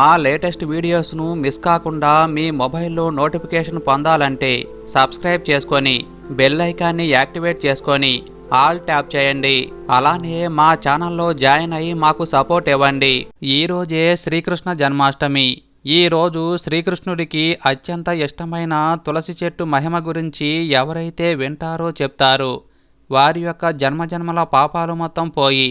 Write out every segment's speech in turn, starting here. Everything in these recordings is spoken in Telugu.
మా లేటెస్ట్ వీడియోస్ను మిస్ కాకుండా మీ మొబైల్లో నోటిఫికేషన్ పొందాలంటే సబ్స్క్రైబ్ చేసుకొని బెల్ ఐకాన్ని యాక్టివేట్ చేసుకొని ఆల్ ట్యాప్ చేయండి. అలానే మా ఛానల్లో జాయిన్ అయ్యి మాకు సపోర్ట్ ఇవ్వండి. ఈ రోజే శ్రీకృష్ణ జన్మాష్టమి. ఈ రోజు శ్రీకృష్ణుడికి అత్యంత ఇష్టమైన తులసి చెట్టు మహిమ గురించి ఎవరైతే వింటారో చెప్తారో. వారి యొక్క జన్మజన్మల పాపాలు మొత్తం పోయి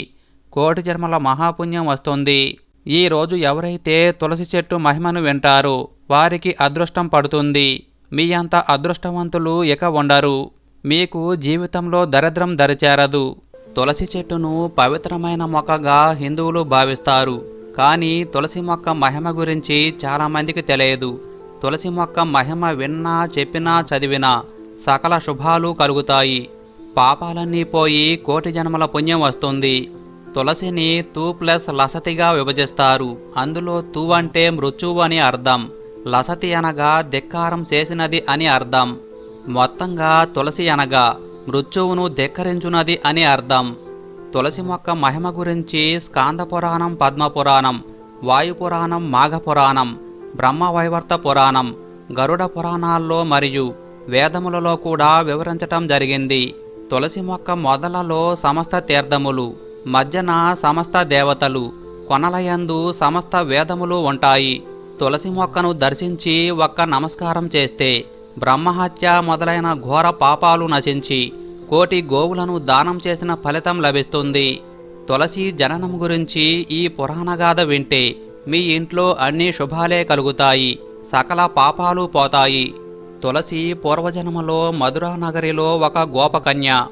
కోటి జన్మల మహాపుణ్యం వస్తుంది. ఈ రోజు ఎవరైతే తులసి చెట్టు మహిమను వింటారో వారికి అదృష్టం పడుతుంది. మీ అంత అదృష్టవంతులు ఇక ఉండరు. మీకు జీవితంలో దరిద్రం దరిచేరదు. తులసి చెట్టును పవిత్రమైన మొక్కగా హిందువులు భావిస్తారు. కానీ తులసి మొక్క మహిమ గురించి చాలామందికి తెలియదు. తులసి మొక్క మహిమ విన్నా చెప్పినా చదివినా సకల శుభాలు కలుగుతాయి. పాపాలన్నీ పోయి కోటి జన్మల పుణ్యం వస్తుంది. తులసిని తూ ప్లస్ లసతిగా విభజిస్తారు. అందులో తూ అంటే మృత్యువు అని అర్థం. లసతి అనగా ధిక్కారం చేసినది అని అర్థం. మొత్తంగా తులసి అనగా మృత్యువును ధిక్కరించునది అని అర్థం. తులసి మొక్క మహిమ గురించి స్కాంద పురాణం పద్మపురాణం వాయుపురాణం మాఘపురాణం బ్రహ్మవైవర్త పురాణం గరుడ పురాణాల్లో మరియు వేదములలో కూడా వివరించటం జరిగింది. తులసి మొక్క మొదలలో సమస్త తీర్థములు. మధ్యన సమస్త దేవతలు కొనలయందు సమస్త వేదములు ఉంటాయి. తులసి మొక్కను దర్శించి ఒక్క నమస్కారం చేస్తే బ్రహ్మహత్య మొదలైన ఘోర పాపాలు నశించి కోటి గోవులను దానం చేసిన ఫలితం లభిస్తుంది. తులసి జననం గురించి ఈ పురాణగాథ వింటే మీ ఇంట్లో అన్ని శుభాలే కలుగుతాయి. సకల పాపాలు పోతాయి. తులసి పూర్వజన్మలో మధురా నగరిలో ఒక గోపకన్య.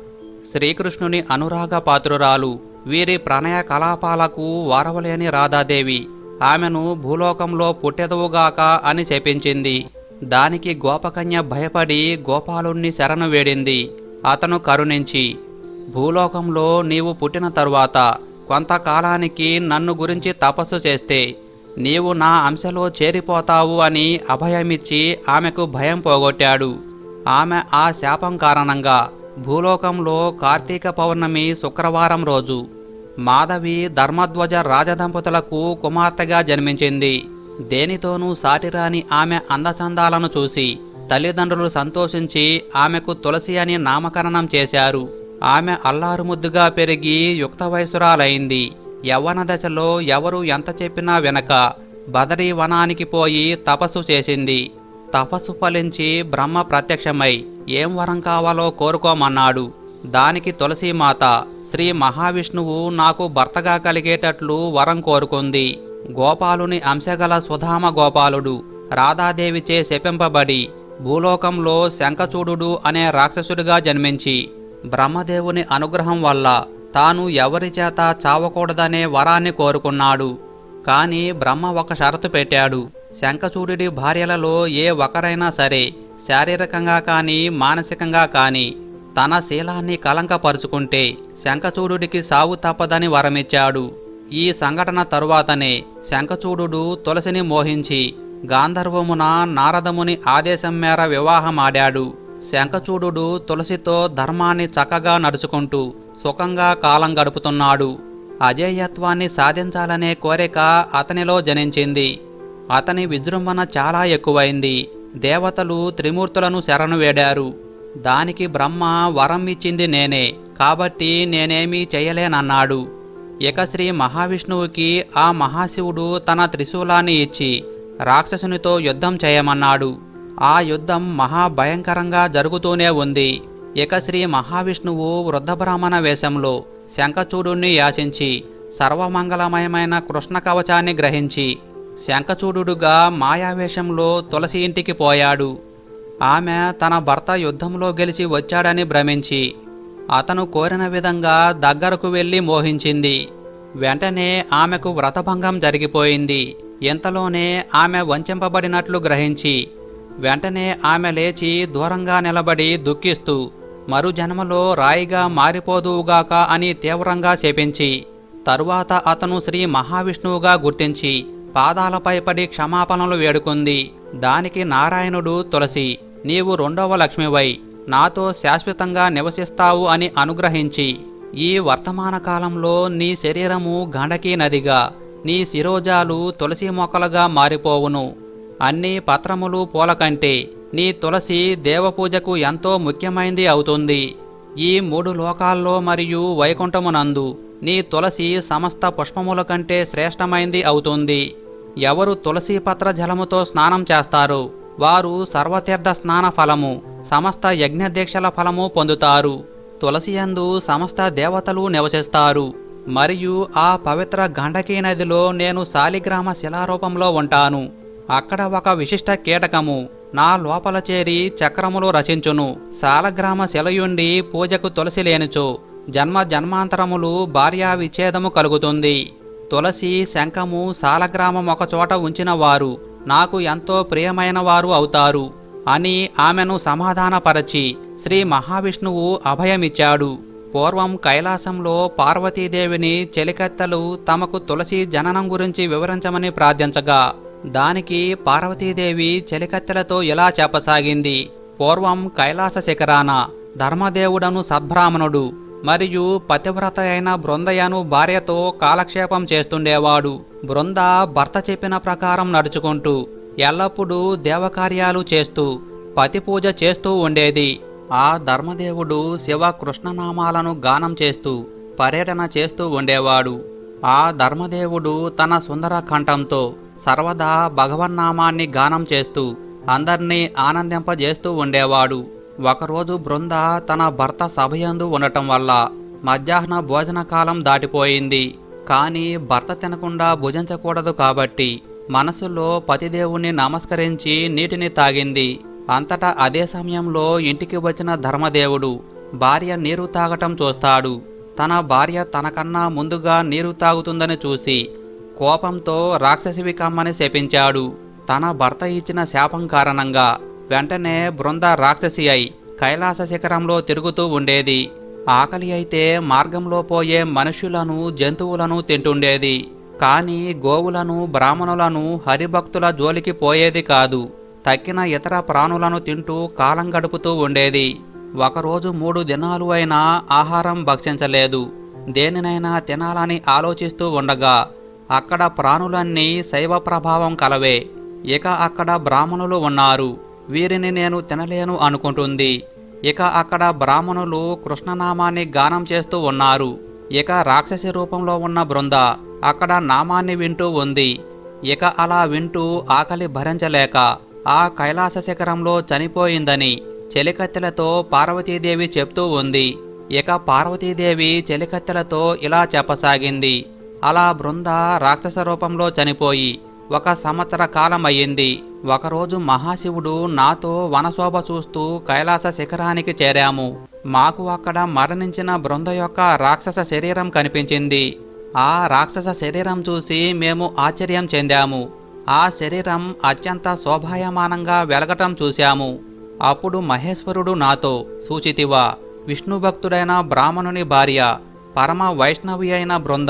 శ్రీకృష్ణుని అనురాగ పాత్రురాలు. వీరి ప్రణయ కలాపాలకు వారవలేని రాధాదేవి. ఆమెను భూలోకంలో పుట్టెదవుగాక అని శపించింది. దానికి గోపకన్య భయపడి గోపాలుణ్ణి శరణు వేడింది. అతను కరుణించి భూలోకంలో నీవు పుట్టిన తరువాత కొంతకాలానికి నన్ను గురించి తపస్సు చేస్తే నీవు నా అంశలో చేరిపోతావు అని అభయమిచ్చి ఆమెకు భయం పోగొట్టాడు. ఆమె ఆ శాపం కారణంగా భూలోకంలో కార్తీక పౌర్ణమి శుక్రవారం రోజు మాధవి ధర్మధ్వజ రాజదంపతులకు కుమార్తెగా జన్మించింది. దేనితోనూ సాటిరాని ఆమె అందచందాలను చూసి తల్లిదండ్రులు సంతోషించి ఆమెకు తులసి అని నామకరణం చేశారు. ఆమె అల్లారుముద్దుగా పెరిగి యుక్త వయసురాలైంది యవ్వన దశలో ఎవరు ఎంత చెప్పినా వెనక బదరీ వనానికి పోయి తపస్సు చేసింది. తపస్సు ఫలించి బ్రహ్మ ప్రత్యక్షమై ఏం వరం కావాలో కోరుకోమన్నాడు. దానికి తులసీమాత శ్రీ మహావిష్ణువు నాకు భర్తగా కలిగేటట్లు వరం కోరుకుంది. గోపాలుని అంశగల సుధామ గోపాలుడు రాధాదేవిచే శపింపబడి భూలోకంలో శంఖచూడు అనే రాక్షసుడిగా జన్మించి బ్రహ్మదేవుని అనుగ్రహం వల్ల తాను ఎవరి చేత చావకూడదనే వరాన్ని కోరుకున్నాడు. కాని బ్రహ్మ ఒక షరతు పెట్టాడు. శంఖచూడి భార్యలలో ఏ ఒకరైనా సరే శారీరకంగా కానీ మానసికంగా కానీ తన శీలాన్ని కలంకపరుచుకుంటే శంఖచూడుడికి సావు తప్పదని వరమిచ్చాడు. ఈ సంఘటన తరువాతనే శంఖచూడు తులసిని మోహించి గాంధర్వమున నారదముని ఆదేశం మేర వివాహమాడాడు. శంఖచూడు తులసితో ధర్మాన్ని చక్కగా నడుచుకుంటూ సుఖంగా కాలం గడుపుతున్నాడు. అజేయత్వాన్ని సాధించాలనే కోరిక అతనిలో జనించింది. అతని విజృంభణ చాలా ఎక్కువైంది. దేవతలు త్రిమూర్తులను శరణు వేడారు. దానికి బ్రహ్మ వరం ఇచ్చింది నేనే. కాబట్టి నేనేమీ చేయలేనన్నాడు. ఇక శ్రీ మహావిష్ణువుకి ఆ మహాశివుడు తన త్రిశూలాన్ని ఇచ్చి రాక్షసునితో యుద్ధం చేయమన్నాడు. ఆ యుద్ధం మహాభయంకరంగా జరుగుతూనే ఉంది. ఇక శ్రీ మహావిష్ణువు వృద్ధబ్రాహ్మణ వేషంలో శంఖచూడుణ్ణి యాచించి సర్వమంగళమయమైన కృష్ణ కవచాన్ని గ్రహించి శంఖచూడుగా మాయావేషంలో తులసి ఇంటికి పోయాడు. ఆమె తన భర్త యుద్ధంలో గెలిచి వచ్చాడని భ్రమించి అతను కోరిన విధంగా దగ్గరకు వెళ్ళి మోహించింది. వెంటనే ఆమెకు వ్రతభంగం జరిగిపోయింది. ఇంతలోనే ఆమె వంచింపబడినట్లు గ్రహించి వెంటనే ఆమె లేచి దూరంగా నిలబడి దుఃఖిస్తూ మరు జన్మలో రాయిగా మారిపోదువుగాక అని తీవ్రంగా శపించి తరువాత అతను శ్రీ మహావిష్ణువుగా గుర్తించి పాదాలపై పడి క్షమాపణలు వేడుకుంది. దానికి నారాయణుడు తులసి నీవు రెండవ లక్ష్మివై నాతో శాశ్వతంగా నివసిస్తావు అని అనుగ్రహించి ఈ వర్తమాన కాలంలో నీ శరీరము గండకీ నదిగా నీ శిరోజాలు తులసి మొక్కలుగా మారిపోవును. అన్ని పత్రములు పూల కంటే నీ తులసి దేవపూజకు ఎంతో ముఖ్యమైంది అవుతుంది. ఈ మూడు లోకాల్లో మరియు వైకుంఠమునందు నీ తులసి సమస్త పుష్పముల కంటే శ్రేష్టమైంది అవుతుంది. ఎవరు తులసి పత్ర జలముతో స్నానం చేస్తారు? వారు సర్వతీర్థ స్నాన ఫలము సమస్త యజ్ఞదీక్షల ఫలము పొందుతారు. తులసియందు సమస్త దేవతలు నివసిస్తారు. మరియు ఆ పవిత్ర గండకీ నదిలో నేను శాలిగ్రామ శిలారూపంలో ఉంటాను. అక్కడ ఒక విశిష్ట కీటకము నా లోపల చేరి చక్రములు రచించును. శాలగ్రామ శిలయుండి పూజకు తులసి లేనిచో జన్మ జన్మాంతరములు భార్యా విచ్ఛేదము కలుగుతుంది. తులసి శంఖము శాలగ్రామం ఒకచోట ఉంచిన వారు నాకు ఎంతో ప్రియమైన వారు అవుతారు అని ఆమెను సమాధానపరచి శ్రీ మహావిష్ణువు అభయమిచ్చాడు. పూర్వం కైలాసంలో పార్వతీదేవిని చెలికత్తెలు తమకు తులసి జననం గురించి వివరించమని ప్రార్థించగా దానికి పార్వతీదేవి చెలికత్తెలతో ఇలా చెప్పసాగింది. పూర్వం కైలాస శిఖరాన ధర్మదేవుడను సద్బ్రాహ్మణుడు మరియు పతివ్రత అయిన బృందయను భార్యతో కాలక్షేపం చేస్తుండేవాడు. బృంద భర్త చెప్పిన ప్రకారం నడుచుకుంటూ ఎల్లప్పుడూ దేవకార్యాలు చేస్తూ పతి పూజ చేస్తూ ఉండేది. ఆ ధర్మదేవుడు శివ కృష్ణనామాలను గానం చేస్తూ పర్యటన చేస్తూ ఉండేవాడు. ఆ ధర్మదేవుడు తన సుందర కంఠంతో సర్వదా భగవన్నామాన్ని గానం చేస్తూ అందర్నీ ఆనందింపజేస్తూ ఉండేవాడు. ఒకరోజు బృంద తన భర్త సభయందు ఉండటం వల్ల మధ్యాహ్న భోజన కాలం దాటిపోయింది. కానీ భర్త తినకుండా భుజించకూడదు కాబట్టి మనసులో పతిదేవుణ్ణి నమస్కరించి నీటిని తాగింది. అంతటా అదే సమయంలో ఇంటికి వచ్చిన ధర్మదేవుడు భార్య నీరు తాగటం చూస్తాడు. తన భార్య తనకన్నా ముందుగా నీరు తాగుతుందని చూసి కోపంతో రాక్షసివి కమ్మని శపించాడు. తన భర్త ఇచ్చిన శాపం కారణంగా వెంటనే బృంద రాక్షసి అయి కైలాస శిఖరంలో తిరుగుతూ ఉండేది. ఆకలి అయితే మార్గంలో పోయే మనుషులను జంతువులను తింటుండేది. కానీ గోవులను బ్రాహ్మణులను హరిభక్తుల జోలికి పోయేది కాదు. తక్కిన ఇతర ప్రాణులను తింటూ కాలం గడుపుతూ ఉండేది. ఒకరోజు మూడు దినాలు అయినా ఆహారం భక్షించలేదు. దేనినైనా తినాలని ఆలోచిస్తూ ఉండగా అక్కడ ప్రాణులన్నీ శైవ ప్రభావం కలవే. ఇక అక్కడ బ్రాహ్మణులు ఉన్నారు. వీరిని నేను తినలేను అనుకుంటుంది. ఇక అక్కడ బ్రాహ్మణులు కృష్ణనామాన్ని గానం చేస్తూ ఉన్నారు. ఇక రాక్షసి రూపంలో ఉన్న బృంద అక్కడ నామాన్ని వింటూ ఉంది. ఇక అలా వింటూ ఆకలి భరించలేక ఆ కైలాస శిఖరంలో చనిపోయిందని చెలికత్తెలతో పార్వతీదేవి చెప్తూ ఉంది. ఇక పార్వతీదేవి చెలికత్తెలతో ఇలా చెప్పసాగింది. అలా బృంద రాక్షస రూపంలో చనిపోయి ఒక సంవత్సర కాలమయ్యింది. ఒకరోజు మహాశివుడు నాతో వనశోభ చూస్తూ కైలాస శిఖరానికి చేరాము. మాకు అక్కడ మరణించిన బృంద యొక్క రాక్షస శరీరం కనిపించింది. ఆ రాక్షస శరీరం చూసి మేము ఆశ్చర్యం చెందాము. ఆ శరీరం అత్యంత శోభాయమానంగా వెలగటం చూశాము. అప్పుడు మహేశ్వరుడు నాతో సూచితివా విష్ణు భక్తుడైన బ్రాహ్మణుని భార్య పరమ వైష్ణవి అయిన బృంద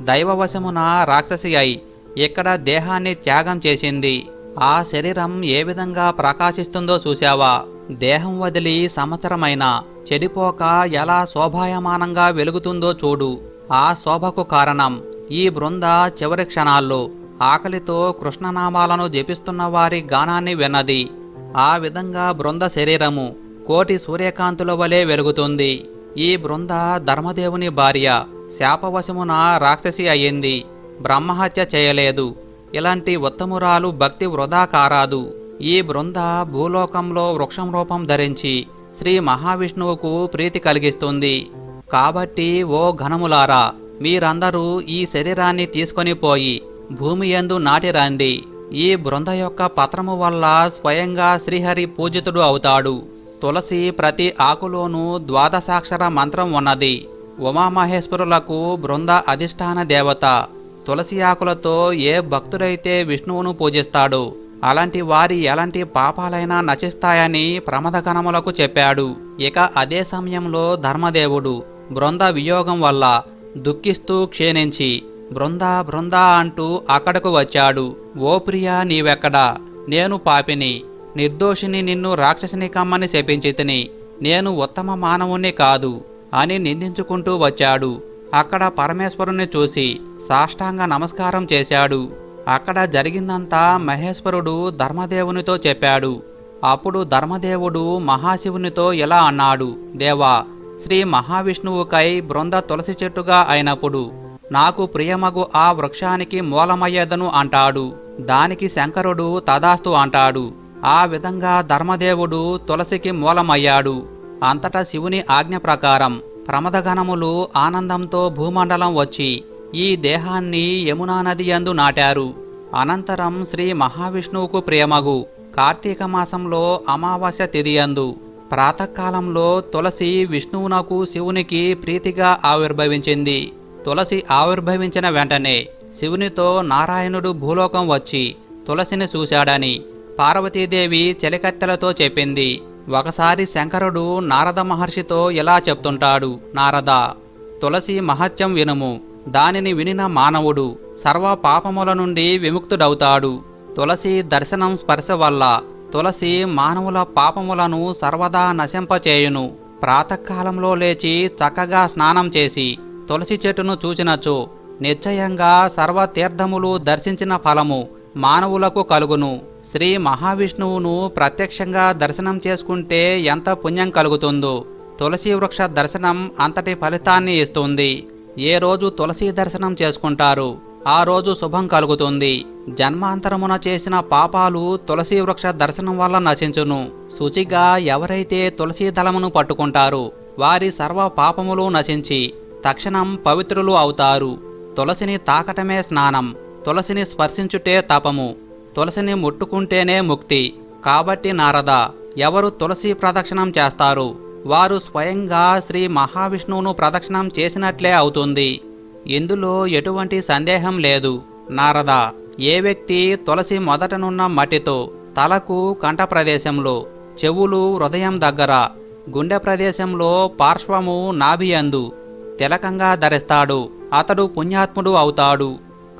దైవవశమున రాక్షసి అయి ఇక్కడ దేహాన్ని త్యాగం చేసింది? ఆ శరీరం ఏ విధంగా ప్రకాశిస్తుందో చూశావా? దేహం వదిలి సంవత్సరమైన చెడిపోక ఎలా శోభాయమానంగా వెలుగుతుందో చూడు. ఆ శోభకు కారణం ఈ బృంద చివరి క్షణాల్లో ఆకలితో కృష్ణనామాలను జపిస్తున్న వారి గానాన్ని విన్నది. ఆ విధంగా బృంద శరీరము కోటి సూర్యకాంతుల వలె వెలుగుతుంది. ఈ బృంద ధర్మదేవుని భార్య శాపవశమున రాక్షసి అయ్యింది బ్రహ్మహత్య చేయలేదు. ఇలాంటి ఉత్తమురాలు భక్తి వృధా కారాదు. ఈ బృంద భూలోకంలో వృక్షం రూపం ధరించి శ్రీ మహావిష్ణువుకు ప్రీతి కలిగిస్తుంది. కాబట్టి ఓ ఘనములారా మీరందరూ ఈ శరీరాన్ని తీసుకొని పోయి భూమి యందు నాటిరండి ఈ బృంద యొక్క పత్రము వల్ల స్వయంగా శ్రీహరి పూజితుడు అవుతాడు. తులసి ప్రతి ఆకులోనూ ద్వాదశాక్షర మంత్రం ఉన్నది. ఉమామహేశ్వరులకు బృంద అధిష్టాన దేవత తులసి ఆకులతో ఏ భక్తుడైతే విష్ణువును పూజిస్తాడో అలాంటి వారి ఎలాంటి పాపాలైనా నచిస్తాయని ప్రమదగణములకు చెప్పాడు. ఇక అదే సమయంలో ధర్మదేవుడు బృంద వియోగం వల్ల దుఃఖిస్తూ క్షీణించి బృంద బృంద అంటూ అక్కడకు వచ్చాడు. ఓ ప్రియా నీవెక్కడా? నేను పాపిని. నిర్దోషిని నిన్ను రాక్షసిని కమ్మని శపించితిని. నేను ఉత్తమ మానవుణ్ణి కాదు అని నిందించుకుంటూ వచ్చాడు. అక్కడ పరమేశ్వరుని చూసి సాష్టాంగ నమస్కారం చేశాడు. అక్కడ జరిగిందంతా మహేశ్వరుడు ధర్మదేవునితో చెప్పాడు. అప్పుడు ధర్మదేవుడు మహాశివునితో ఇలా అన్నాడు. దేవా శ్రీ మహావిష్ణువుకై బృంద తులసి చెట్టుగా అయినప్పుడు నాకు ప్రియమగు ఆ వృక్షానికి మూలమయ్యేదను అంటాడు. దానికి శంకరుడు తదాస్తు అంటాడు. ఆ విధంగా ధర్మదేవుడు తులసికి మూలమయ్యాడు. అంతటా శివుని ఆజ్ఞ ప్రకారం ప్రమదగణములు ఆనందంతో భూమండలం వచ్చి ఈ దేహాన్ని యమునా నది యందు నాటారు. అనంతరం శ్రీ మహావిష్ణువుకు ప్రియమగు. కార్తీక మాసంలో అమావాస్య తిదియందు ప్రాతకాలంలో తులసి విష్ణువునకు శివునికి ప్రీతిగా ఆవిర్భవించింది. తులసి ఆవిర్భవించిన వెంటనే శివునితో నారాయణుడు భూలోకం వచ్చి తులసిని చూశాడని పార్వతీదేవి చెలికత్తెలతో చెప్పింది. ఒకసారి శంకరుడు నారద మహర్షితో ఇలా చెప్తుంటాడు నారద తులసి మహత్యం వినుము. దానిని వినిన మానవుడు సర్వ పాపముల నుండి విముక్తుడవుతాడు. తులసి దర్శనం స్పర్శ వల్ల తులసి మానవుల పాపములను సర్వదా నశింపచేయును. ప్రాతకాలంలో లేచి చక్కగా స్నానం చేసి తులసి చెట్టును చూచినచో నిశ్చయంగా సర్వ తీర్థములు దర్శించిన ఫలము మానవులకు కలుగును. శ్రీ మహావిష్ణువును ప్రత్యక్షంగా దర్శనం చేసుకుంటే ఎంత పుణ్యం కలుగుతుందో. తులసి వృక్ష దర్శనం అంతటి ఫలితాన్ని ఇస్తుంది. ఏ రోజు తులసి దర్శనం చేసుకుంటారు ఆ రోజు శుభం కలుగుతుంది. జన్మాంతరమున చేసిన పాపాలు తులసి వృక్ష దర్శనం వల్ల నశించును. శుచిగా ఎవరైతే తులసి దళమును పట్టుకుంటారు వారి సర్వ పాపములు నశించి తక్షణం పవిత్రులు అవుతారు. తులసిని తాకటమే స్నానం తులసిని స్పర్శించుటే తపము తులసిని ముట్టుకుంటేనే ముక్తి. కాబట్టి నారద ఎవరు తులసి ప్రదక్షిణం చేస్తారు వారు స్వయంగా శ్రీ మహావిష్ణువును ప్రదక్షిణం చేసినట్లే అవుతుంది. ఇందులో ఎటువంటి సందేహం లేదు. నారద ఏ వ్యక్తి తులసి మొదటనున్న మట్టితో తలకు కంఠ ప్రదేశంలో చెవులు హృదయం దగ్గర గుండె ప్రదేశంలో పార్శ్వము నాభియందు తిలకంగా ధరిస్తాడు. అతడు పుణ్యాత్ముడు అవుతాడు.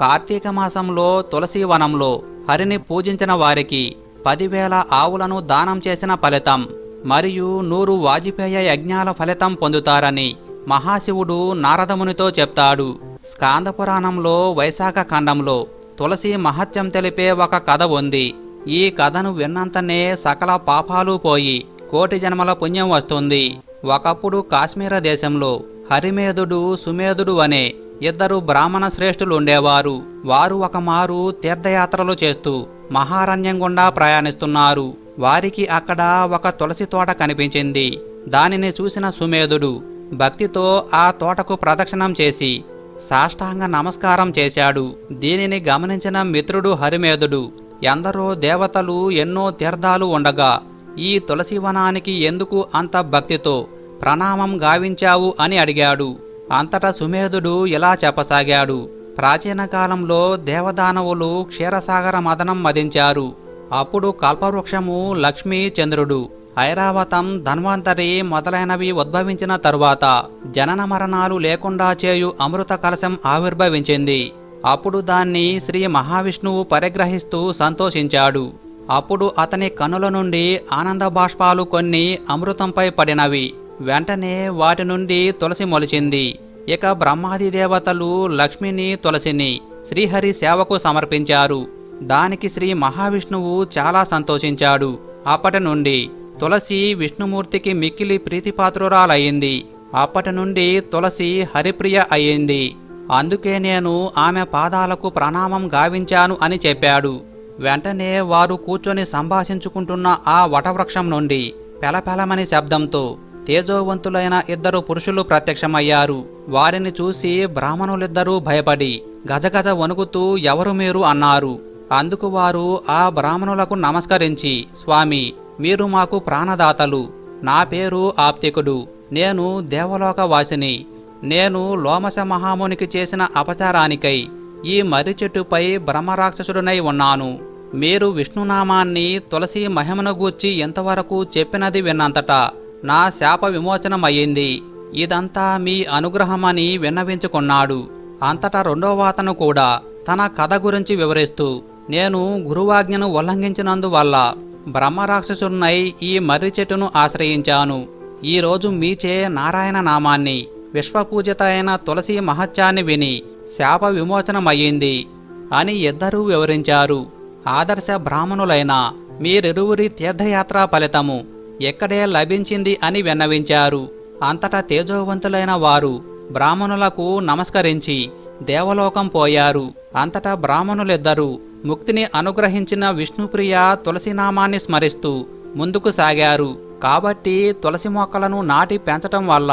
కార్తీక మాసంలో తులసి వనంలో హరిని పూజించిన వారికి పదివేల ఆవులను దానం చేసిన ఫలితం. మరియు నూరు వాజిపేయ యజ్ఞాల ఫలితం పొందుతారని మహాశివుడు నారదమునితో చెప్తాడు. స్కాంద పురాణంలో వైశాఖ ఖండంలో తులసి మహత్యం తెలిపే ఒక కథ ఉంది. ఈ కథను విన్నంతనే సకల పాపాలు పోయి కోటి జన్మల పుణ్యం వస్తుంది. ఒకప్పుడు కాశ్మీర దేశంలో హరిమేధుడు సుమేధుడు అనే ఇద్దరు బ్రాహ్మణ శ్రేష్ఠులు ఉండేవారు వారు ఒకమారు తీర్థయాత్రలు చేస్తూ మహారణ్యం గుండా ప్రయాణిస్తున్నారు. వారికి అక్కడ ఒక తులసి తోట కనిపించింది. దానిని చూసిన సుమేధుడు భక్తితో ఆ తోటకు ప్రదక్షిణం చేసి సాష్టాంగ నమస్కారం చేశాడు. దీనిని గమనించిన మిత్రుడు హరిమేధుడు ఎందరో దేవతలు ఎన్నో తీర్థాలు ఉండగా ఈ తులసివనానికి ఎందుకు అంత భక్తితో ప్రణామం గావించావు? అని అడిగాడు. అంతటా సుమేధుడు ఇలా చెప్పసాగాడు ప్రాచీన కాలంలో దేవదానవులు క్షీరసాగర మదనం మదించారు. అప్పుడు కల్పవృక్షము లక్ష్మీ చంద్రుడు ఐరావతం ధన్వంతరి మొదలైనవి ఉద్భవించిన తరువాత జనన మరణాలు లేకుండా చేయు అమృత కలశం ఆవిర్భవించింది. అప్పుడు దాన్ని శ్రీ మహావిష్ణువు పరిగ్రహిస్తూ సంతోషించాడు. అప్పుడు అతని కనుల నుండి ఆనంద బాష్పాలు కొన్ని అమృతంపై పడినవి. వెంటనే వాటి నుండి తులసి మొలిచింది. ఇక బ్రహ్మాది దేవతలు లక్ష్మిని తులసిని శ్రీహరి సేవకు సమర్పించారు. దానికి శ్రీ మహావిష్ణువు చాలా సంతోషించాడు. అప్పటి నుండి తులసి విష్ణుమూర్తికి మిక్కిలి ప్రీతిపాత్రురాలయ్యింది అప్పటి నుండి తులసి హరిప్రియ అయ్యింది. అందుకే నేను ఆమె పాదాలకు ప్రణామం గావించాను అని చెప్పాడు. వెంటనే వారు కూర్చొని సంభాషించుకుంటున్న ఆ వటవృక్షం నుండి పెలపెలమని శబ్దంతో తేజోవంతులైన ఇద్దరు పురుషులు ప్రత్యక్షమయ్యారు. వారిని చూసి బ్రాహ్మణులిద్దరూ భయపడి గజగజ వణుకుతూ ఎవరు మీరు అన్నారు. అందుకు వారు ఆ బ్రాహ్మణులకు నమస్కరించి స్వామి మీరు మాకు ప్రాణదాతలు. నా పేరు ఆప్తికుడు. నేను దేవలోక వాసిని నేను లోమశ మహామునికి చేసిన అపచారానికై ఈ మర్రి చెట్టుపై బ్రహ్మరాక్షసుడినై ఉన్నాను. మీరు విష్ణునామాన్ని తులసి మహిమను గూర్చి ఎంతవరకు చెప్పినది విన్నంతటా నా శాప విమోచనమయ్యింది ఇదంతా మీ అనుగ్రహమని విన్నవించుకున్నాడు. అంతటా రెండవ అతను కూడా తన కథ గురించి వివరిస్తూ నేను గురువాజ్ఞను ఉల్లంఘించినందువల్ల బ్రహ్మరాక్షసుడినై ఈ మర్రి చెట్టును ఆశ్రయించాను. ఈరోజు మీచే నారాయణ నామాన్ని విశ్వపూజిత అయిన తులసి మహత్యాన్ని విని శాప విమోచనమయ్యింది అని ఇద్దరూ వివరించారు. ఆదర్శ బ్రాహ్మణులైన మీరిరువురి తీర్థయాత్ర ఫలితము ఎక్కడే లభించింది అని విన్నవించారు. అంతటా తేజోవంతులైన వారు బ్రాహ్మణులకు నమస్కరించి దేవలోకం పోయారు. అంతటా బ్రాహ్మణులిద్దరూ ముక్తిని అనుగ్రహించిన విష్ణుప్రియ తులసినామాన్ని స్మరిస్తూ ముందుకు సాగారు. కాబట్టి తులసి మొక్కలను నాటి పెంచటం వల్ల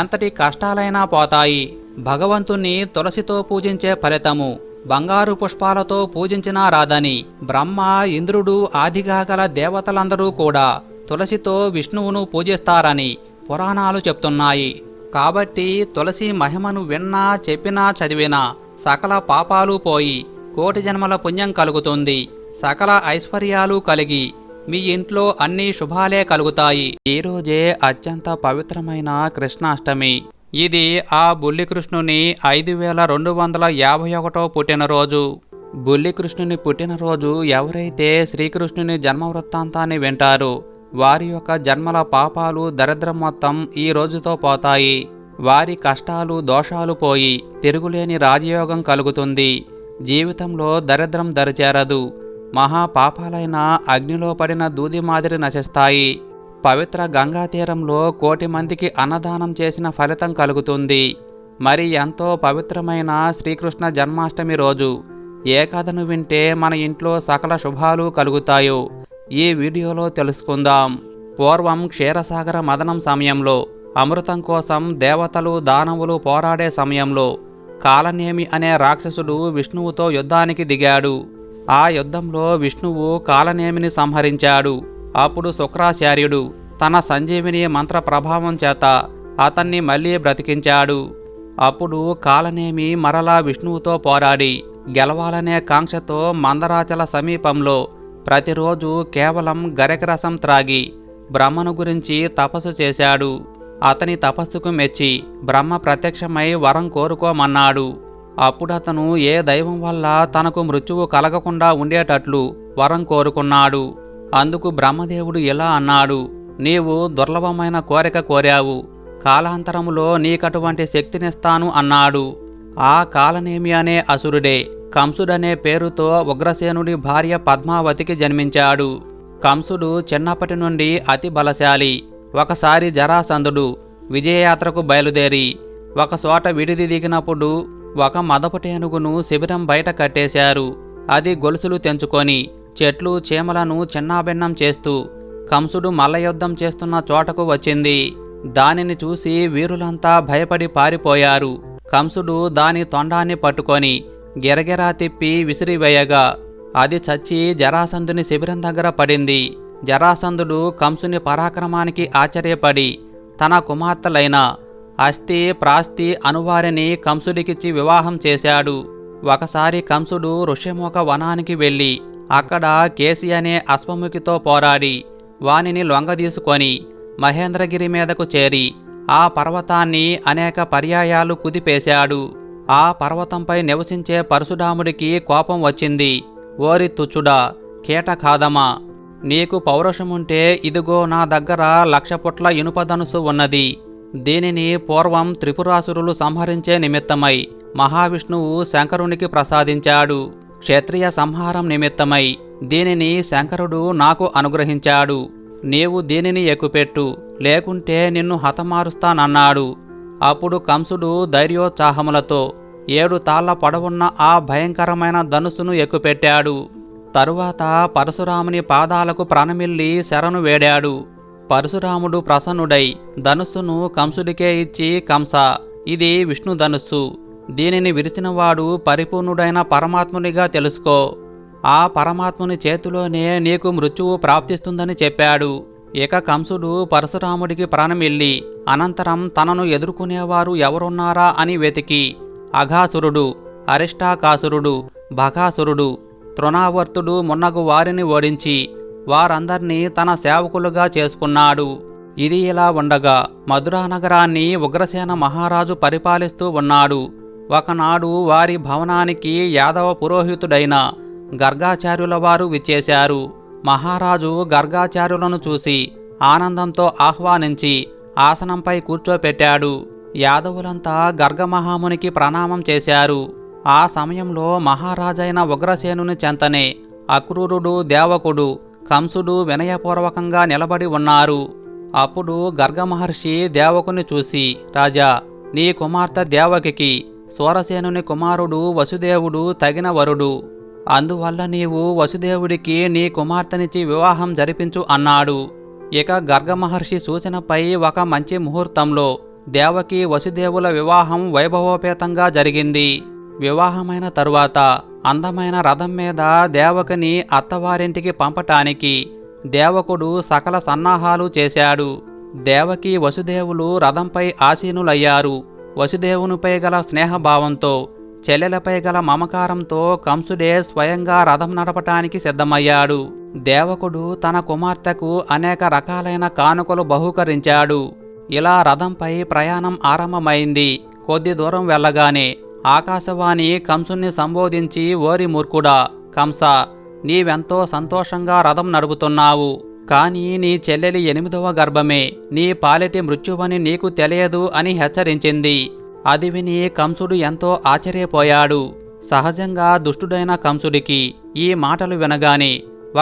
ఎంతటి కష్టాలైనా పోతాయి. భగవంతుణ్ణి తులసితో పూజించే ఫలితము బంగారు పుష్పాలతో పూజించినా రాదని బ్రహ్మ ఇంద్రుడు ఆదిగా గల దేవతలందరూ కూడా తులసితో విష్ణువును పూజిస్తారని పురాణాలు చెప్తున్నాయి. కాబట్టి తులసి మహిమను విన్నా చెప్పినా చదివినా సకల పాపాలు పోయి కోటి జన్మల పుణ్యం కలుగుతుంది. సకల ఐశ్వర్యాలు కలిగి మీ ఇంట్లో అన్ని శుభాలే కలుగుతాయి. ఈ రోజే అత్యంత పవిత్రమైన కృష్ణాష్టమి. ఇది ఆ బుల్లికృష్ణుని ఐదు వేల రెండు వందల యాభై ఒకటో పుట్టినరోజు. బుల్లికృష్ణుని పుట్టినరోజు ఎవరైతే శ్రీకృష్ణుని జన్మ వృత్తాంతాన్ని వింటారో వారి యొక్క జన్మల పాపాలు దరిద్రం మొత్తం ఈ రోజుతో పోతాయి. వారి కష్టాలు దోషాలు పోయి తిరుగులేని రాజయోగం కలుగుతుంది. జీవితంలో దరిద్రం దరిచేరదు. మహా పాపాలైన అగ్నిలో పడిన దూది మాదిరి నశిస్తాయి. పవిత్ర గంగా తీరంలో కోటి మందికి అన్నదానం చేసిన ఫలితం కలుగుతుంది. మరి ఎంతో పవిత్రమైన శ్రీకృష్ణ జన్మాష్టమి రోజు. ఏ కథను వింటే మన ఇంట్లో సకల శుభాలు కలుగుతాయో ఈ వీడియోలో తెలుసుకుందాం. పూర్వం క్షీరసాగర మదనం సమయంలో అమృతం కోసం దేవతలు దానవులు పోరాడే సమయంలో కాలనేమి అనే రాక్షసుడు విష్ణువుతో యుద్ధానికి దిగాడు. ఆ యుద్ధంలో విష్ణువు కాలనేమిని సంహరించాడు. అప్పుడు శుక్రాచార్యుడు తన సంజీవిని మంత్ర ప్రభావం చేత అతన్ని మళ్ళీ బ్రతికించాడు. అప్పుడు కాలనేమి మరలా విష్ణువుతో పోరాడి గెలవాలనే కాంక్షతో మందరాచల సమీపంలో ప్రతిరోజు కేవలం గరకరసం త్రాగి బ్రహ్మను గురించి తపస్సు చేశాడు. అతని తపస్సుకు మెచ్చి బ్రహ్మ ప్రత్యక్షమై వరం కోరుకోమన్నాడు. అప్పుడతను ఏ దైవం వల్ల తనకు మృత్యువు కలగకుండా ఉండేటట్లు వరం కోరుకున్నాడు. అందుకు బ్రహ్మదేవుడు ఇలా అన్నాడు నీవు దుర్లభమైన కోరిక కోరావు. కాలాంతరములో నీకటువంటి శక్తినిస్తాను అన్నాడు. ఆ కాలనేమి అనే అసురుడే కంసుడనే పేరుతో ఉగ్రసేనుడి భార్య పద్మావతికి జన్మించాడు. కంసుడు చిన్నప్పటి నుండి అతి బలశాలి. ఒకసారి జరాసంధుడు విజయయాత్రకు బయలుదేరి ఒక చోట విడిది దిగినప్పుడు ఒక మదపుటేనుగును శిబిరం బయట కట్టేశారు. అది గొలుసులు తెంచుకొని చెట్లు చీమలను చిన్నాభిన్నం చేస్తూ కంసుడు మల్లయుద్ధం చేస్తున్న చోటకు వచ్చింది. దానిని చూసి వీరులంతా భయపడి పారిపోయారు. కంసుడు దాని తొండాన్ని పట్టుకొని గిరగిరా తిప్పి విసిరివేయగా అది చచ్చి జరాసంధుని శిబిరం దగ్గర పడింది. జరాసంధుడు కంసుని పరాక్రమానికి ఆశ్చర్యపడి తన కుమార్తెలైన అస్థి ప్రాస్తి అనువారిని కంసుడికిచ్చి వివాహం చేశాడు. ఒకసారి కంసుడు ఋషిముఖ వనానికి వెళ్ళి అక్కడ కేసి అనే అశ్వముఖితో పోరాడి వానిని లొంగదీసుకొని మహేంద్రగిరి మీదకు చేరి ఆ పర్వతాన్ని అనేక పర్యాయాలు కుదిపేశాడు. ఆ పర్వతంపై నివసించే పరశురాముడికి కోపం వచ్చింది. ఓరి తుచ్చుడా కీటకాదమా నీకు పౌరుషముంటే ఇదిగో నా దగ్గర లక్ష పుట్ల ఇనుపధనుసు ఉన్నది. దీనిని పూర్వం త్రిపురాసురులు సంహరించే నిమిత్తమై మహావిష్ణువు శంకరునికి ప్రసాదించాడు. క్షత్రియ సంహారం నిమిత్తమై దీనిని శంకరుడు నాకు అనుగ్రహించాడు. నీవు దీనిని ఎక్కుపెట్టు లేకుంటే నిన్ను హతమారుస్తానన్నాడు. అప్పుడు కంసుడు ధైర్యోత్సాహములతో ఏడు తాళ్ళ పొడవున్న ఆ భయంకరమైన ధనుసును ఎక్కుపెట్టాడు. తరువాత పరశురాముని పాదాలకు ప్రాణమిల్లి శరణు వేడాడు. పరశురాముడు ప్రసన్నుడై ధనుస్సును కంసుడికే ఇచ్చి కంస ఇది విష్ణు ధనుస్సు. దీనిని విరిచినవాడు పరిపూర్ణుడైన పరమాత్మునిగా తెలుసుకో. ఆ పరమాత్ముని చేతిలోనే నీకు మృత్యువు ప్రాప్తిస్తుందని చెప్పాడు. ఇక కంసుడు పరశురాముడికి ప్రాణమిల్లి అనంతరం తనను ఎదుర్కొనేవారు ఎవరున్నారా? అని వెతికి. అఘాసురుడు అరిష్టాకాసురుడు భగాసురుడు తృణావర్తుడు మున్నగు వారిని ఓడించి వారందర్నీ తన సేవకులుగా చేసుకున్నాడు. ఇది ఇలా ఉండగా మధురా నగరాన్ని ఉగ్రసేన మహారాజు పరిపాలిస్తూ ఉన్నాడు. ఒకనాడు వారి భవనానికి యాదవ పురోహితుడైన గర్గాచార్యుల వారు విచ్చేశారు. మహారాజు గర్గాచార్యులను చూసి ఆనందంతో ఆహ్వానించి ఆసనంపై కూర్చోపెట్టాడు. యాదవులంతా గర్గమహామునికి ప్రణామం చేశారు. ఆ సమయంలో మహారాజైన ఉగ్రసేనుని చెంతనే అక్రూరుడు దేవకుడు కంసుడు వినయపూర్వకంగా నిలబడి ఉన్నారు. అప్పుడు గర్గమహర్షి దేవకుని చూసి రాజా నీ కుమార్తె దేవకికి సూరసేనుని కుమారుడు వసుదేవుడు తగిన వరుడు. అందువల్ల నీవు వసుదేవుడికి నీ కుమార్తెనిచ్చి వివాహం జరిపించు అన్నాడు. ఇక గర్గమహర్షి సూచనపై ఒక మంచి ముహూర్తంలో దేవకి వసుదేవుల వివాహం వైభవోపేతంగా జరిగింది. వివాహమైన తరువాత అందమైన రథం మీద దేవకని అత్తవారింటికి పంపటానికి దేవకుడు సకల సన్నాహాలు చేశాడు. దేవకి వసుదేవులు రథంపై ఆసీనులయ్యారు. వసుదేవునిపై గల స్నేహభావంతో చెల్లెలపై గల మమకారంతో కంసుడే స్వయంగా రథం నడపటానికి సిద్ధమయ్యాడు. దేవకుడు తన కుమార్తెకు అనేక రకాలైన కానుకలు బహూకరించాడు. ఇలా రథంపై ప్రయాణం ఆరంభమైంది. కొద్ది దూరం వెళ్ళగానే ఆకాశవాణి కంసుణ్ణి సంబోధించి ఓరి మూర్ఖుడా కంస నీవెంతో సంతోషంగా రథం నడుపుతున్నావు. కానీ నీ చెల్లెలి ఎనిమిదవ గర్భమే నీ పాలిటి మృత్యువని నీకు తెలియదు అని హెచ్చరించింది. అది విని కంసుడు ఎంతో ఆశ్చర్యపోయాడు. సహజంగా దుష్టుడైన కంసుడికి ఈ మాటలు వినగానే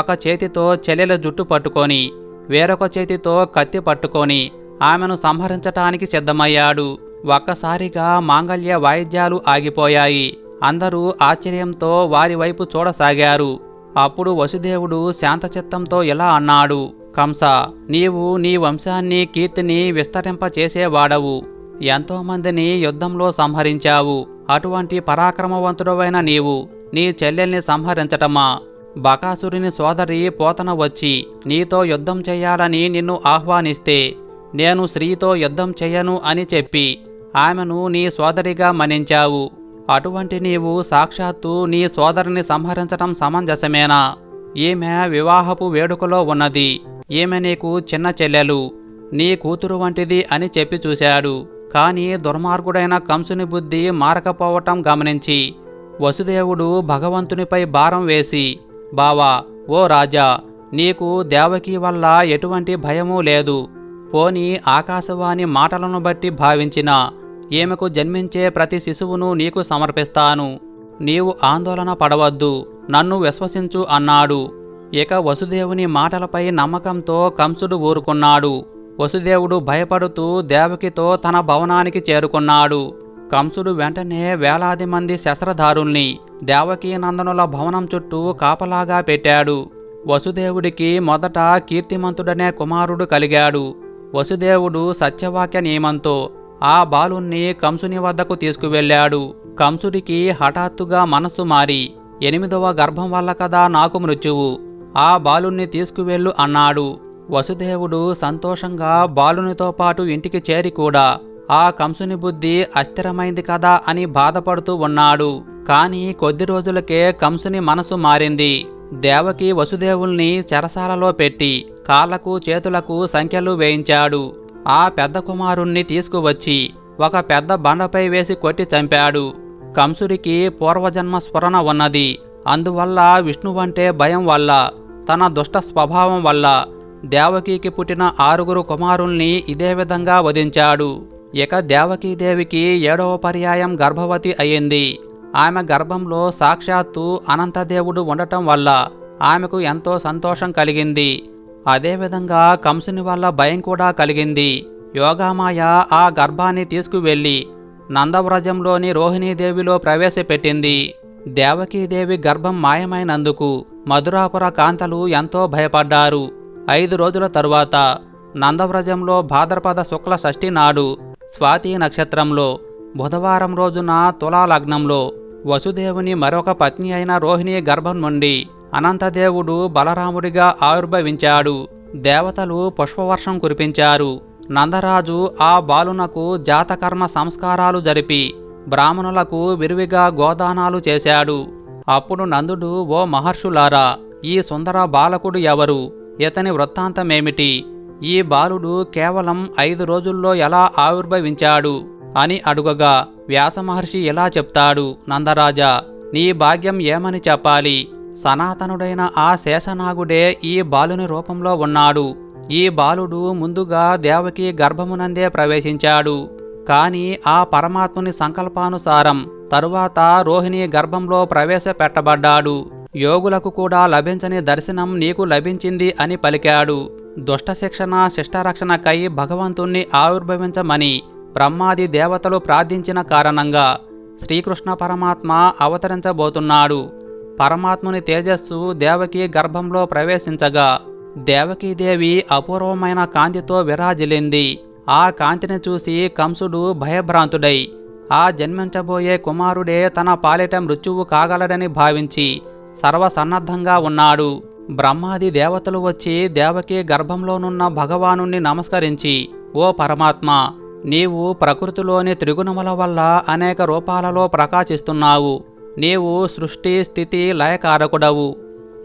ఒక చేతితో చెల్లెల జుట్టు పట్టుకొని వేరొక చేతితో కత్తి పట్టుకొని ఆమెను సంహరించటానికి సిద్ధమయ్యాడు. ఒక్కసారిగా మాంగల్య వాయిద్యాలు ఆగిపోయాయి. అందరూ ఆశ్చర్యంతో వారి వైపు చూడసాగారు. అప్పుడు వసుదేవుడు శాంతచిత్తంతో ఇలా అన్నాడు కంస నీవు నీ వంశాన్ని కీర్తిని విస్తరింపచేసేవాడవు. ఎంతోమందిని యుద్ధంలో సంహరించావు. అటువంటి పరాక్రమవంతుడవైన నీవు. నీ చెల్లెల్ని సంహరించటమా? బకాసురుని సోదరి పోతన వచ్చి నీతో యుద్ధం చేయాలని నిన్ను ఆహ్వానిస్తే నేను స్త్రీతో యుద్ధం చెయ్యను అని చెప్పి ఆమెను నీ సోదరిగా మన్నించావు. అటువంటి నీవు సాక్షాత్తు నీ సోదరిని సంహరించటం సమంజసమేనా? ఈమె వివాహపు వేడుకలో ఉన్నది. ఈమె నీకు చిన్న చెల్లెలు. నీ కూతురు వంటిది అని చెప్పి చూశాడు. కానీ దుర్మార్గుడైన కంసుని బుద్ధి మారకపోవటం గమనించి వసుదేవుడు భగవంతునిపై భారం వేసి బావా ఓ రాజా నీకు దేవకి వల్ల ఎటువంటి భయమూ లేదు. పోని ఆకాశవాణి మాటలను బట్టి భావించినా ఈమెకు జన్మించే ప్రతి శిశువును నీకు సమర్పిస్తాను. నీవు ఆందోళన పడవద్దు. నన్ను విశ్వసించు అన్నాడు. ఇక వసుదేవుని మాటలపై నమ్మకంతో కంసుడు ఊరుకున్నాడు. వసుదేవుడు భయపడుతూ దేవకితో తన భవనానికి చేరుకున్నాడు. కంసుడు వెంటనే వేలాది మంది శస్త్రధారుల్ని దేవకీనందనుల భవనం చుట్టూ కాపలాగా పెట్టాడు. వసుదేవుడికి మొదట కీర్తిమంతుడనే కుమారుడు కలిగాడు. వసుదేవుడు సత్యవాక్య నియమంతో ఆ బాలుణ్ణి కంసుని వద్దకు తీసుకువెళ్ళాడు. కంసుడికి హఠాత్తుగా మనస్సు మారి ఎనిమిదవ గర్భం వల్ల కదా నాకు మృత్యువు? ఆ బాలుణ్ణి తీసుకువెళ్ళు అన్నాడు. వసుదేవుడు సంతోషంగా బాలునితో పాటు ఇంటికి చేరి కూడా ఆ కంసుని బుద్ధి అస్థిరమైంది కదా అని బాధపడుతూ ఉన్నాడు. కాని కొద్ది రోజులకే కంసుని మనసు మారింది. దేవకి వసుదేవుల్ని చెరసాలలో పెట్టి కాళ్ళకు చేతులకు సంఖ్యలు వేయించాడు. ఆ పెద్ద కుమారుణ్ణి తీసుకువచ్చి ఒక పెద్ద బండపై వేసి కొట్టి చంపాడు. కంసుడికి పూర్వజన్మ స్ఫురణ ఉన్నది. అందువల్ల విష్ణువంటే భయం వల్ల తన దుష్ట స్వభావం వల్ల దేవకీకి పుట్టిన ఆరుగురు కుమారుల్ని ఇదే విధంగా వధించాడు. ఇక దేవకీదేవికి ఏడవ పర్యాయం గర్భవతి అయింది. ఆమె గర్భంలో సాక్షాత్తు అనంతదేవుడు ఉండటం వల్ల ఆమెకు ఎంతో సంతోషం కలిగింది. అదేవిధంగా కంసుని వల్ల భయం కూడా కలిగింది. యోగామాయ ఆ గర్భాన్ని తీసుకువెళ్ళి నందవ్రజంలోని రోహిణీదేవిలో ప్రవేశపెట్టింది. దేవకీదేవి గర్భం మాయమైనందుకు మధురాపుర కాంతలు ఎంతో భయపడ్డారు. ఐదు రోజుల తరువాత నందవ్రజంలో భాద్రపద శుక్ల షష్ఠి నాడు స్వాతి నక్షత్రంలో బుధవారం రోజున తులాలగ్నంలో వసుదేవుని మరొక పత్ని అయిన రోహిణి గర్భం నుండి అనంతదేవుడు బలరాముడిగా ఆవిర్భవించాడు. దేవతలు పుష్పవర్షం కురిపించారు. నందరాజు ఆ బాలునకు జాతకర్మ సంస్కారాలు జరిపి బ్రాహ్మణులకు విరివిగా గోదానాలు చేశాడు. అప్పుడు నందుడు ఓ మహర్షులారా ఈ సుందర బాలకుడు ఎవరు? ఇతని వృత్తాంతమేమిటి? ఈ బాలుడు కేవలం ఐదు రోజుల్లో ఎలా ఆవిర్భవించాడు? అని అడుగగా వ్యాసమహర్షి ఇలా చెప్తాడు నందరాజా నీ భాగ్యం ఏమని చెప్పాలి? సనాతనుడైన ఆ శేషనాగుడే ఈ బాలుని రూపంలో ఉన్నాడు. ఈ బాలుడు ముందుగా దేవకి గర్భమునందే ప్రవేశించాడు. కాని ఆ పరమాత్ముని సంకల్పానుసారం తరువాత రోహిణి గర్భంలో ప్రవేశపెట్టబడ్డాడు. యోగులకు కూడా లభించని దర్శనం నీకు లభించింది అని పలికాడు. దుష్ట శిక్షణ శిష్టరక్షణకై భగవంతుణ్ణి ఆవిర్భవించమని బ్రహ్మాది దేవతలు ప్రార్థించిన కారణంగా శ్రీకృష్ణ పరమాత్మ అవతరించబోతున్నాడు. పరమాత్ముని తేజస్సు దేవకి గర్భంలో ప్రవేశించగా దేవకీదేవి అపూర్వమైన కాంతితో విరాజిల్లింది. ఆ కాంతిని చూసి కంసుడు భయభ్రాంతుడై ఆ జన్మించబోయే కుమారుడే తన పాలిట మృత్యువు కాగలడని భావించి సర్వసన్నద్ధంగా ఉన్నాడు. బ్రహ్మాది దేవతలు వచ్చి దేవకి గర్భంలోనున్న భగవాను నమస్కరించి ఓ పరమాత్మ నీవు ప్రకృతిలోని త్రిగుణముల వల్ల అనేక రూపాలలో ప్రకాశిస్తున్నావు. నీవు సృష్టి స్థితి లయకారకుడవు.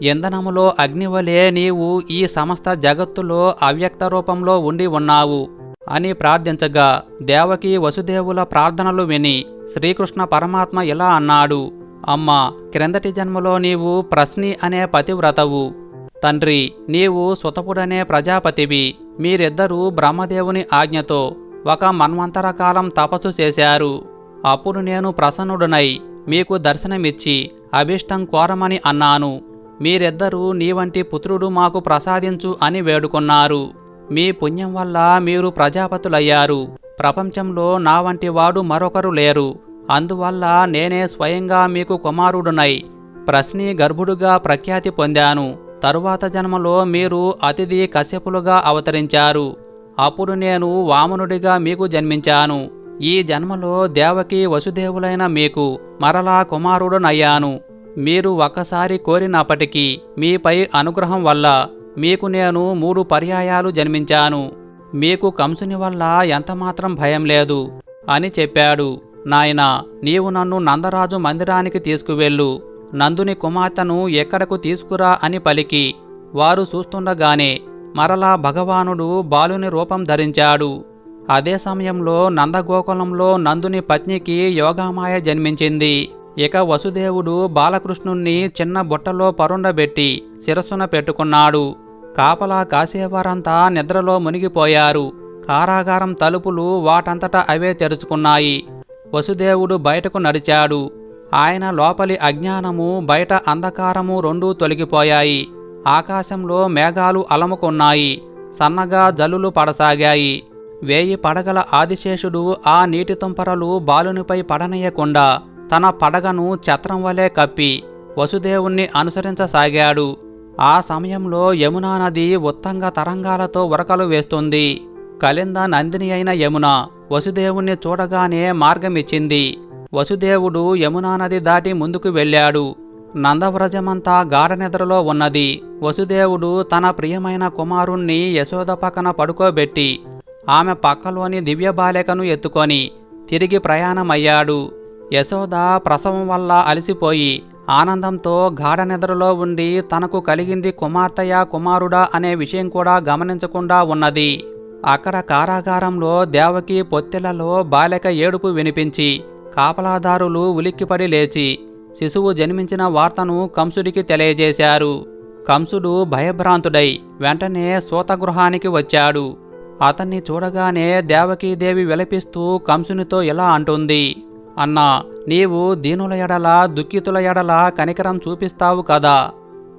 ఇంధనములో అగ్నివలే నీవు ఈ సమస్త జగత్తులో అవ్యక్త రూపంలో ఉండి ఉన్నావు అని ప్రార్థించగా దేవకి వసుదేవుల ప్రార్థనలు విని శ్రీకృష్ణ పరమాత్మ ఇలా అన్నాడు అమ్మా క్రిందటి జన్మలో నీవు ప్రశ్ని అనే పతివ్రతవు. తండ్రి నీవు సుతపుడనే ప్రజాపతివి. మీరిద్దరూ బ్రహ్మదేవుని ఆజ్ఞతో ఒక మన్వంతర కాలం తపస్సు చేశారు. అప్పుడు నేను ప్రసన్నుడునై మీకు దర్శనమిచ్చి అభిష్టం కోరమని అన్నాను. మీరిద్దరూ నీ వంటి పుత్రుడు మాకు ప్రసాదించు అని వేడుకున్నారు. మీ పుణ్యం వల్ల మీరు ప్రజాపతులయ్యారు. ప్రపంచంలో నా వంటి వాడు మరొకరు లేరు. అందువల్ల నేనే స్వయంగా మీకు కుమారుడునై ప్రశ్ని గర్భుడుగా ప్రఖ్యాతి పొందాను. తరువాత జన్మలో మీరు అతిథి కశ్యపులుగా అవతరించారు. అప్పుడు నేను వామనుడిగా మీకు జన్మించాను. ఈ జన్మలో దేవకి వసుదేవులైన మీకు మరలా కుమారుడునయ్యాను. మీరు ఒక్కసారి కోరినప్పటికీ మీపై అనుగ్రహం వల్ల మీకు నేను మూడు పర్యాయాలు జన్మించాను. మీకు కంసుని వల్ల ఎంతమాత్రం భయం లేదు అని చెప్పాడు. నాయనా నీవు నన్ను నందరాజు మందిరానికి తీసుకువెళ్ళు. నందుని కుమార్తెను ఎక్కడకు తీసుకురా అని పలికి వారు చూస్తుండగానే మరలా భగవానుడు బాలుని రూపం ధరించాడు. అదే సమయంలో నందగోకులంలో నందుని పత్నికి యోగామాయ జన్మించింది. ఇక వసుదేవుడు బాలకృష్ణుణ్ణి చిన్న బుట్టలో పరుండబెట్టి శిరస్సున పెట్టుకున్నాడు. కాపలా కాసేవారంతా నిద్రలో మునిగిపోయారు. కారాగారం తలుపులు వాటంతట అవే తెరుచుకున్నాయి. వసుదేవుడు బయటకు నడిచాడు. ఆయన లోపలి అజ్ఞానము బయట అంధకారము రెండూ తొలగిపోయాయి. ఆకాశంలో మేఘాలు అలముకున్నాయి. సన్నగా జల్లులు పడసాగాయి. వేయి పడగల ఆదిశేషుడు ఆ నీటి తుంపరలు బాలునిపై పడనీయకుండా తన పడగను ఛత్రం వలె కప్పి వసుదేవుణ్ణి అనుసరించసాగాడు. ఆ సమయంలో యమునా నది ఉత్తంగ తరంగాలతో ఉరకలు వేస్తుంది. కలింద నందిని అయిన యమున వసుదేవుణ్ణి చూడగానే మార్గమిచ్చింది. వసుదేవుడు యమునా నది దాటి ముందుకు వెళ్ళాడు. నందవ్రజమంతా గాఢనిద్రలో ఉన్నది. వసుదేవుడు తన ప్రియమైన కుమారుణ్ణి యశోద పక్కన పడుకోబెట్టి ఆమె పక్కలోని దివ్య బాలికను ఎత్తుకొని తిరిగి ప్రయాణమయ్యాడు. యశోద ప్రసవం వల్ల అలసిపోయి ఆనందంతో గాఢనిద్రలో ఉండి తనకు కలిగింది కుమార్తెయా కుమారుడా అనే విషయం కూడా గమనించకుండా ఉన్నది. అక్కడ కారాగారంలో దేవకి పొత్తిలలో బాలిక ఏడుపు వినిపించి కాపలాదారులు ఉలిక్కిపడి లేచి శిశువు జన్మించిన వార్తను కంసుడికి తెలియజేశారు. కంసుడు భయభ్రాంతుడై వెంటనే సూతగృహానికి వచ్చాడు. అతన్ని చూడగానే దేవకీదేవి విలపిస్తూ కంసునితో ఇలా అంటుంది అన్నా నీవు దీనుల ఎడల దుఃఖితుల ఎడల కనికరం చూపిస్తావు కదా.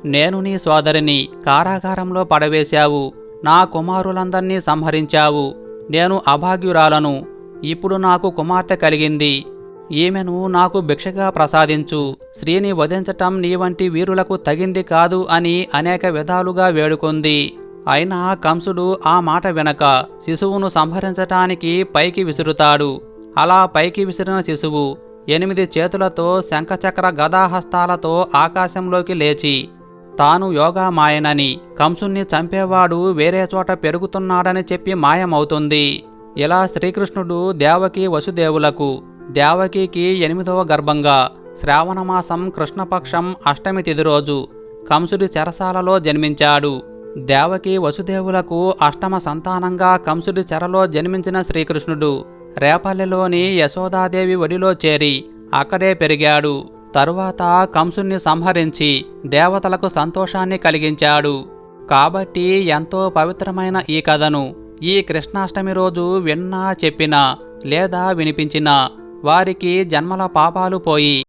నేను నీ సోదరిని కారాగారంలో పడవేశావు నా కుమారులందర్నీ సంహరించావు. నేను అభాగ్యురాలను. ఇప్పుడు నాకు కుమార్తె కలిగింది. ఈమెను నాకు భిక్షగా ప్రసాదించు. స్త్రీని వధించటం నీ వంటి వీరులకు తగింది కాదు అని అనేక విధాలుగా వేడుకుంది. అయినా కంసుడు ఆ మాట వెనక శిశువును సంహరించటానికి పైకి విసురుతాడు. అలా పైకి విసిరిన శిశువు ఎనిమిది చేతులతో శంఖచక్ర గదాహస్తాలతో ఆకాశంలోకి లేచి తాను యోగా మాయనని కంసుణ్ణి చంపేవాడు వేరే చోట పెరుగుతున్నాడని చెప్పి మాయమవుతుంది. ఇలా శ్రీకృష్ణుడు దేవకి వసుదేవులకు దేవకికి ఎనిమిదవ గర్భంగా శ్రావణమాసం కృష్ణపక్షం అష్టమి తిథి రోజు కంసుడి చెరసాలలో జన్మించాడు. దేవకి వసుదేవులకు అష్టమ సంతానంగా కంసుడి చెరలో జన్మించిన శ్రీకృష్ణుడు. రేపల్లెలోని యశోదాదేవి ఒడిలో చేరి అక్కడే పెరిగాడు. తరువాత కంసుణ్ణి సంహరించి దేవతలకు సంతోషాన్ని కలిగించాడు. కాబట్టి ఎంతో పవిత్రమైన ఈ కథను ఈ కృష్ణాష్టమి రోజు విన్నా చెప్పినా లేదా వినిపించినా వారికి జన్మల పాపాలు పోయి